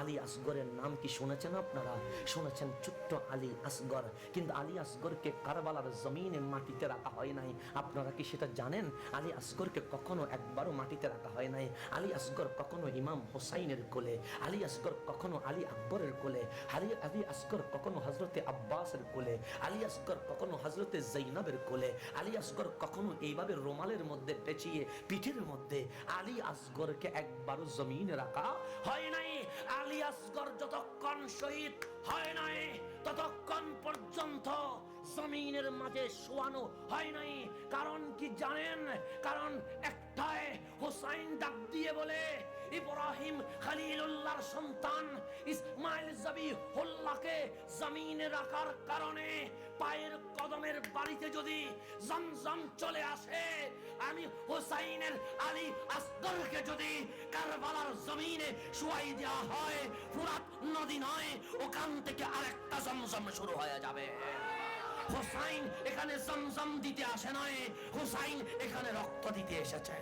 আলী আসগরের নাম কি শুনেছেন আপনারা? শুনেছেন ছোট্ট আলী আসগর। কিন্তু আলী আসগরকে কারবালার জমিনে মাটিতে রাখা হয় নাই। আপনারা কি সেটা জানেন? আলী আসগরকে কখনো একবারও মাটিতে রাখা হয় নাই। আলী আসগর কখনো ইমাম হোসাইনের কোলে। আলী আসগর কখনো আলী আকবরের কোলে। আলী আলী আসগর কখনো হজরতে আব্বাসের কোলে। আলী আসগর কখনো হজরতে জৈনবের কোলে। আলী আসগর কখনো এইভাবে রোমালের মধ্যে পেঁচিয়ে পিঠের মধ্যে আলী আসগরকে একবারও জমিনে রাখা হয় নাই। আসগর যতক্ষণ শহীদ হয় নাই, ততক্ষণ পর্যন্ত জমিনের মাঝে শোয়ানো হয় নাই। কারণ কি জানেন? কারণ একটাই হোসাইন ডাক দিয়ে বলে, ইব্রাহিম খালিলুল্লাহর সন্তান ইসমাইল জবি হোল্লাকে জমিনে রাখার কারণে পায়ের কদমের বাড়িতে যদি জমজম চলে আসে হোসাইনের আলী আসগরকে যদি কারবালার জমিনে শুয়াই দেওয়া হয়, ফুরাত নদী নয়, ওখান থেকে আরেকটা জমজম শুরু হয়ে যাবে। হোসাইন এখানে জমজম দিতে আসে নয়, হোসাইন এখানে রক্ত দিতে এসেছে।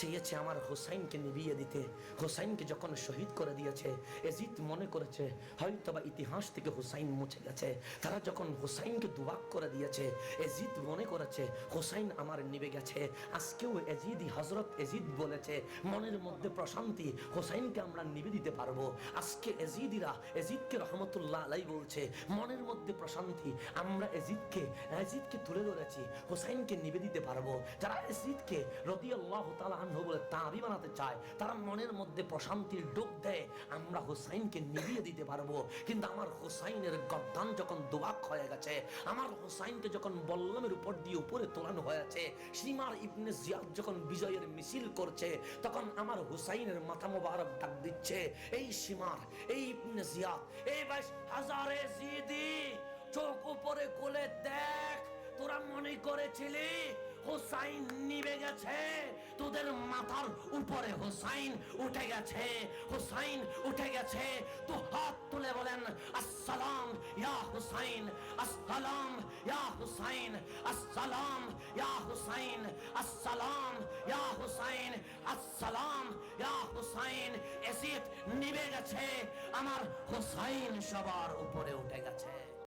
চেয়েছে আমার হোসাইনকে নিবিয়ে দিতে। হোসাইনকে যখন শহীদ করে দিয়েছে, এজিদ মনে করেছে হয়তো বা ইতিহাস থেকে হোসাইন মুছে গেছে। তারা যখন হোসাইনকে দুবাক করে দিয়েছে, এজিদ মনে করেছে, হোসাইন আমার নিবে গেছে। আজকেও এজিদি হজরত এজিদ বলেছে, মনের মধ্যে প্রশান্তি, হোসাইনকে আমরা নিবে দিতে পারব। আজকে এজিদিরা, এজিদকে রহমতুল্লাহ আলাই বলছে, মনের মধ্যে প্রশান্তি, আমরা এজিদকে এজিদকে তুলে ধরেছি, হোসাইনকে নিবে দিতে পারব। যারা এজিদকে রদি আল্লাহ তালাহ বলে তাবি বানাতে চায়, তারা মনের মধ্যে প্রশান্তির ডোক দেয়, আমরা হোসাইনকে নিভিয়ে দিতে পারব। কিন্তু আমার হোসাইনের গদ্দান যখন দোয়াক হয়ে গেছে, আমার হোসাইনকে যখন বল্লমের উপর দিয়ে উপরে তোলানো হয়েছে, সীমার ইবনে জিয়াদ যখন বিজয়ের মিছিল করছে, তখন আমার হুসাইনের মাথা মোবারক ডাক দিচ্ছে, এই সীমার, এই ইবনে জিয়াদ এই বাইশ হাজারে জিদি, চোখ উপরে কোলে দেখ, তোরা মনে করেছিলি হোসাইন গেছে। তোদের মাথার উপরে হোসাইন উঠে গেছে। হোসাইন উঠে গেছে। তো হাত তুলে বলেন, আসসালাম ইয়া হুসাইন, আসসালাম ইয়া হুসাইন, আসসালাম ইয়া হুসাইন, আসসালাম ইয়া হুসাইন, আসসালাম ইয়া হুসাইন। এসিদ নিবে গেছে। আমার হোসাইন সবার উপরে উঠে গেছে।